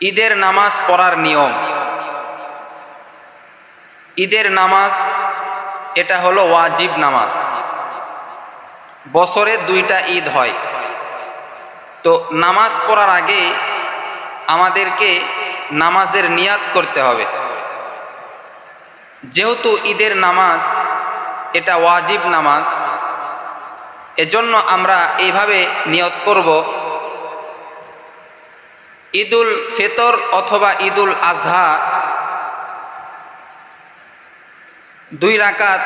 ঈদের নামাজ পড়ার নিয়ম। ঈদের নামাজ, এটা হলো ওয়াজিব নামাজ। বছরে দুইটা ঈদ হয়। তো নামাজ পড়ার আগে আমাদেরকে নামাজের নিয়াত করতে হবে। যেহেতু ঈদের নামাজ, এটা ওয়াজিব নামাজ, এজন্য আমরা এইভাবে নিয়ত করব ঈদুল ফিতর অথবা ঈদুল আজহা দুই রাকাত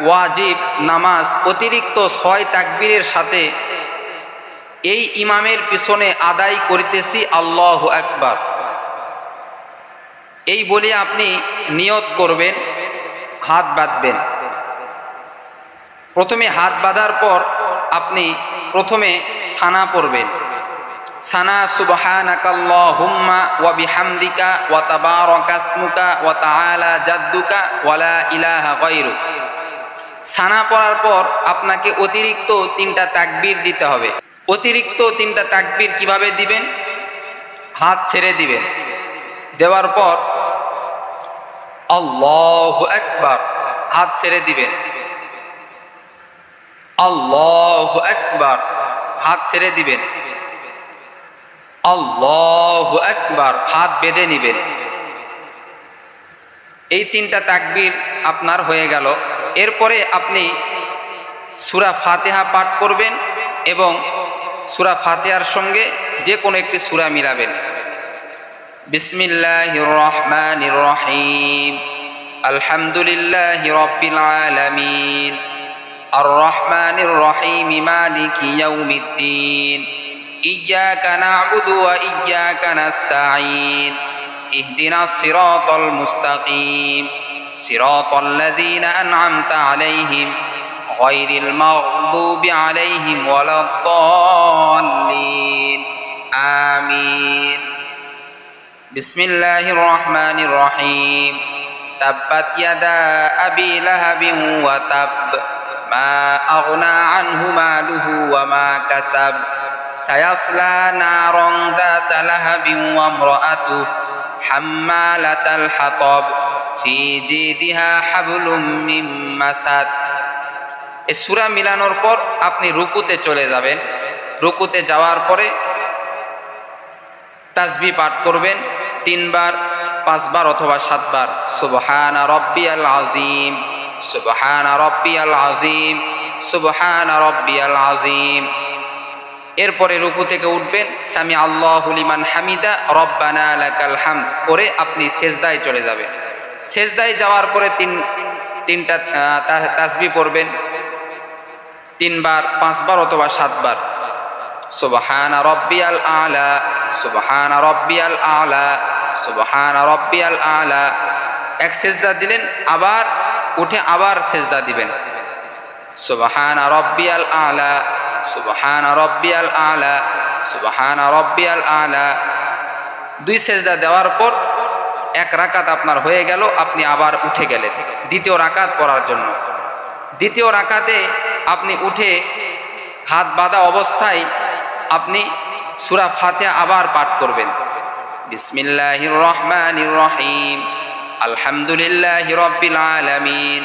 ওয়াজিব, নামাজ, অতিরিক্ত ছয় তাকবীরের সাথে এই ইমামের পিছনে আদায় করিতেছি আল্লাহ একবার এই বলে আপনি নিয়ত করবেন, হাত বাঁধবেন। প্রথমে হাত বাঁধার পর আপনি প্রথমে সানা পড়বেন সানা সুবহানাকাল্লাহুম্মা ওয়া বিহামদিকা ওয়া তাবারাকাসমুকা ওয়া তাআলা জাদ্দুকা ওয়ালা ইলাহা গায়রু। সানা পড়ার পর আপনাকে অতিরিক্ত তিনটা তাকবীর দিতে হবে। অতিরিক্ত তিনটা তাকবীর কীভাবে দিবেন? হাত ছেড়ে দিবেন। দেওয়ার পর আল্লাহু আকবার, হাত ছেড়ে দিবেন। আল্লাহু আকবার, হাত ছেড়ে দিবেন। আল্লাহ একবার হাত বেঁধে নিবেন। এই তিনটা তাকবির আপনার হয়ে গেল। এরপরে আপনি সুরা ফাতেহা পাঠ করবেন এবং সুরা ফাতেহার সঙ্গে যে কোনো একটি সুরা মিলাবেন। বিসমিল্লাহ রহমান রহিম। আলহামদুলিল্লাহ রব্বিল আলামিন। আর রহমান রহিম মালিক ইয়াউমিদ্দিন। إياك نعبد وإياك نستعين اهدنا الصراط المستقيم. صراط الذين أنعمت عليهم غير المغضوب عليهم ولا الضالين. آمين. بسم الله الرحمن الرحيم تبت يدا أبي لهب وتب ما أغنى عنه ماله وما كسب سيصلى نارا ذات لهب وامرأته حمالة الحطب في جيدها حبل من مسد এ সুরা মিলানোর পর আপনি রুকুতে চলে যাবেন রুকুতে যাওয়ার পরে তাসবি পাঠ করবেন তিনবার পাঁচবার অথবা সাতবার সুবহানা রব্বিয়াল আজিম সুবহানা রব্বিয়াল আজিম সুবহানা রব্বিয়াল আজিম এরপরে রুকু থেকে উঠবেন, সামি আল্লাহুলিমান হামিদা, রব্বানা লাকাল হাম করে আপনি সেজদায় চলে যাবেন। সেজদায় যাওয়ার পরে তিন, তিনটা তাসবি পড়বেন। তিনবার, পাঁচবার অথবা সাতবার। সুবহানা রব্বিয়াল আলা, সুবহানা রব্বিয়াল আলা, সুবহানা রব্বিয়াল আলা। এক সেজদা দিলেন, আবার উঠে আবার সেজদা দিবেন। সুবহানা রব্বিয়াল আলা সুবহানা রব্বিয়াল আলা, সুবহানা রব্বিয়াল আলা। দুই সেজদা দেওয়ার পর এক রাকাত আপনার হয়ে গেল, আপনি আবার উঠে গেলেন। দ্বিতীয় রাকাত পড়ার জন্য। দ্বিতীয় রাকাতে আপনি উঠে হাত বাঁধা অবস্থায় আপনি সুরা ফাতে আবার পাঠ করবেন। বিসমিল্লাহির রহমানির রহিম। আলহামদুলিল্লাহ রব্বিল আলামিন।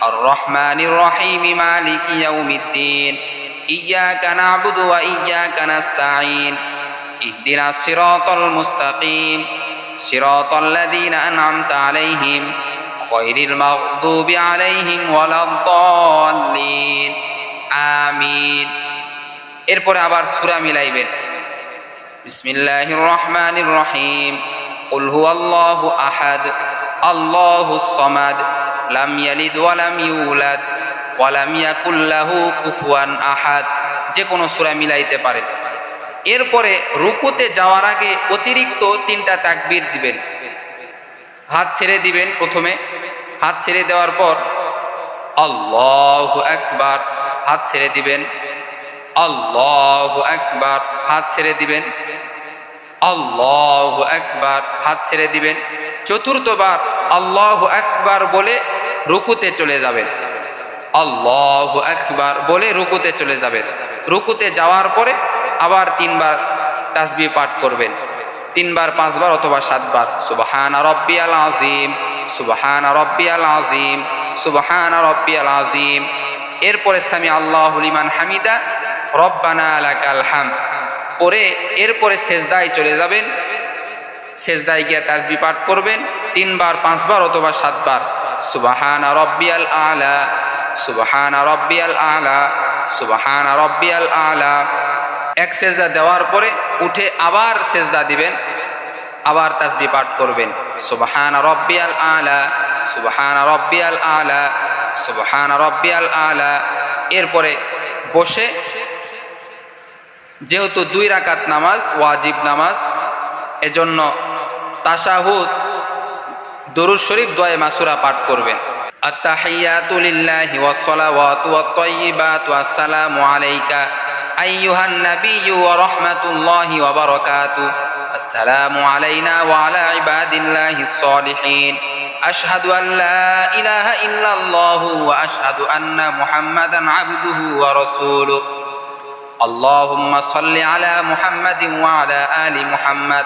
আর রহমানির রহিম মালিক ইয়াউমিদ্দিন। إياك نعبد وإياك نستعين اهدنا الصراط المستقيم صراط الذين أنعمت عليهم غير المغضوب عليهم ولا الضالين آمين এরপরে আবার সূরা মিলাইবেন বিসমিল্লাহির রহমানির রহিম قل هو الله أحد الله الصمد লাম ইয়ালিদ ওয়ালাম ইউলাদ ওয়ালাম ইয়াকুল্লাহু কুফুয়ান আহাদ যে কোনো সুরা মিলাইতে পারে। এরপরে রুকুতে যাওয়ার আগে অতিরিক্ত তিনটা তাকবির দিবেন। হাত ছেড়ে দিবেন প্রথমে। হাত ছেড়ে দেওয়ার পর আল্লাহ একবার হাত ছেড়ে দিবেন। আল্লাহ একবার হাত ছেড়ে দিবেন। আল্লাহ একবার হাত ছেড়ে দিবেন। চতুর্থবার আল্লাহ একবার বলে রুকুতে চলে যাবেন। আল্লাহ একবার বলে রুকুতে চলে যাবেন। রুকুতে যাওয়ার পরে আবার তিনবার তাসবি পাঠ করবেন। তিনবার, পাঁচবার অথবা সাতবার। সুবাহান রব্বিয়াল আজিম সুবাহান রব্বিয়াল আজিম সুবাহান রব্বিয়াল আজিম এরপরে সামি আল্লাহ লিমান হামিদা, রব্বানা আলাকাল হাম পরে এরপরে সেজদায় চলে যাবেন। সেজদায় গিয়ে তাজবি পাঠ করবেন। তিনবার, পাঁচবার অথবা সাতবার। সুবাহান রব্বিয়াল আলা, সুবাহান রব্বিয়াল আলা, সুবাহান রব্বিয়াল আলা। এক সেজদা দেওয়ার পরে উঠে আবার সেজদা দিবেন, আবার তাসবি পাঠ করবেন। সুবাহান রব্বিয়াল আলা, সুবাহান রব্বিয়াল আলা, সুবাহান রব্বিয়াল আলা। এরপরে বসে, যেহেতু দুই রাকাত নামাজ, ওয়াজিব নামাজ, এজন্য তাশাহুদ দরুদ শরীফ দোয়ে মাসুরা পাঠ করবেন التحيات لله والصلوات والطيبات والسلام عليك أيها النبي ورحمة الله وبركاته السلام علينا وعلى عباد الله الصالحين أشهد أن لا إله إلا الله وأشهد أن محمدا عبده ورسوله اللهم صل على محمد وعلى آل محمد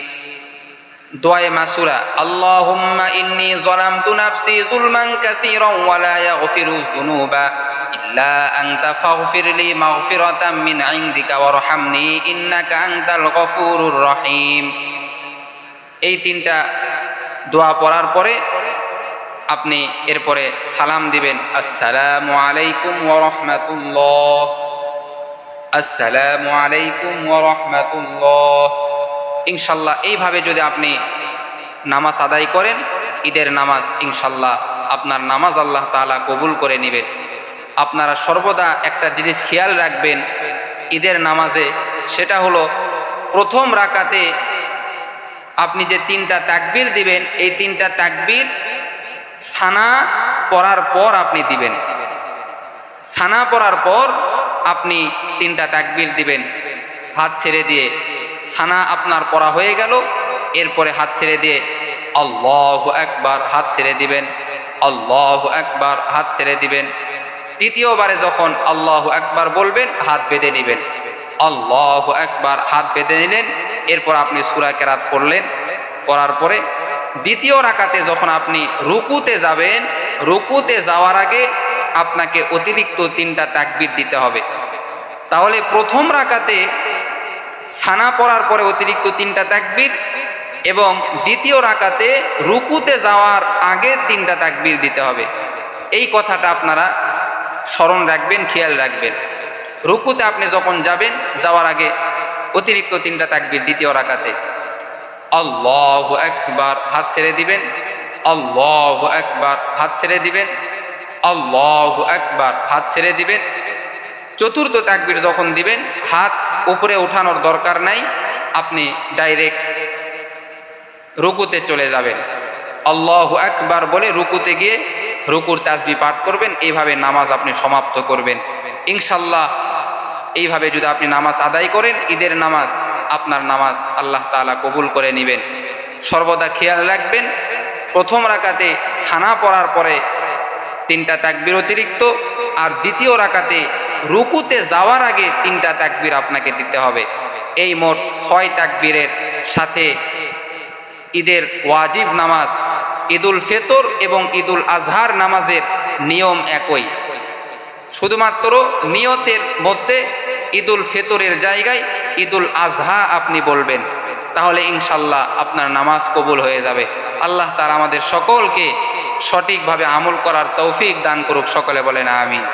দোয়ায়ে মাসুরা, আল্লাহুম্মা ইন্নি যালামতু নাফসি যুলমান কাসীরান ওয়া লা ইয়াগফিরু যুনুবা ইল্লা আনতা ফাগফিরলি মাগফিরাতাম মিন ইনদিকা ওয়ারহামনি ইন্নাকা আনতাল গফুরুর রহিম। এই তিনটা দোয়া পড়ার পরে আপনি এরপরে সালাম দিবেন, আসসালামু আলাইকুম ওয়া রাহমাতুল্লাহ। আসসালামু আলাইকুম ওয়া রাহমাতুল্লাহ। ইনশাল্লাহ, এইভাবে যদি আপনি নামাজ আদায় করেন, ঈদের নামাজ ইনশাল্লাহ আপনার নামাজ আল্লাহ তাআলা কবুল করে নেবেন। আপনারা সর্বদা একটা জিনিস খেয়াল রাখবেন, ঈদের নামাজে সেটা হলো প্রথম রাকাতে আপনি যে তিনটা তাকবীর দিবেন, এই তিনটা তাকবীর ছানা পড়ার পর আপনি দিবেন। ছানা পড়ার পর আপনি তিনটা তাকবীর দিবেন, হাত ছেড়ে দিয়ে। ছানা আপনার পড়া হয়ে গেল। এরপরে হাত ছেড়ে দিয়ে আল্লাহ একবার হাত ছেড়ে দিবেন। আল্লাহ একবার হাত ছেড়ে দিবেন। তৃতীয়বারে যখন আল্লাহ একবার বলবেন, হাত বেঁধে নেবেন। আল্লাহ একবার হাত বেঁধে নিলেন। এরপর আপনি সুরা কেরাত পড়লেন। পড়ার পরে দ্বিতীয় রাকাতে যখন আপনি রুকুতে যাবেন, রুকুতে যাওয়ার আগে আপনাকে অতিরিক্ত তিনটা তাকবির দিতে হবে। তাহলে প্রথম রাকাতে ছানা পড়ার পরে অতিরিক্ত তিনটা তাকবির এবং দ্বিতীয় রাকাতে রুকুতে যাওয়ার আগে তিনটা তাকবির দিতে হবে। এই কথাটা আপনারা স্মরণ রাখবেন, খেয়াল রাখবেন। রুকুতে আপনি যখন যাবেন, যাওয়ার আগে অতিরিক্ত তিনটা তাকবির দ্বিতীয় রাকাতে। আল্লাহ একবার হাত ছেড়ে দিবেন। আল্লাহ একবার হাত ছেড়ে দিবেন। আল্লাহ একবার হাত ছেড়ে দিবেন। চতুর্থ তাকবির যখন দিবেন, হাত উপরে ওঠানোর দরকার নাই, আপনি ডাইরেক্ট রুকুতে চলে যাবেন। আল্লাহ একবার বলে রুকুতে গিয়ে রুকুর তাসবি পাঠ করবেন এইভাবে নামাজ আপনি সমাপ্ত করবেন। ইনশাল্লাহ এইভাবে যদি আপনি নামাজ আদায় করেন, ঈদের নামাজ আপনার নামাজ আল্লাহ তালা কবুল করে নেবেন। সর্বদা খেয়াল রাখবেন, প্রথম রাকাতে ছানা পড়ার পরে তিনটা তাকবির অতিরিক্ত, আর দ্বিতীয় রাকাতে রুকুতে যাওয়ার আগে তিনটা তাকবির আপনাকে দিতে হবে। এই মোট ছয় তাকবীরের সাথে ঈদের ওয়াজিব নামাজ, ঈদুল ফেতর এবং ঈদুল আজহার নামাজের নিয়ম একই। শুধুমাত্র নিয়তের মধ্যে ঈদুল ফেতরের জায়গায় ঈদুল আজহা আপনি বলবেন, তাহলে ইনশাল্লাহ আপনার নামাজ কবুল হয়ে যাবে। আল্লাহ তার আমাদের সকলকে সঠিকভাবে আমল করার তৌফিক দান করুক, সকলে বলেন আমিন।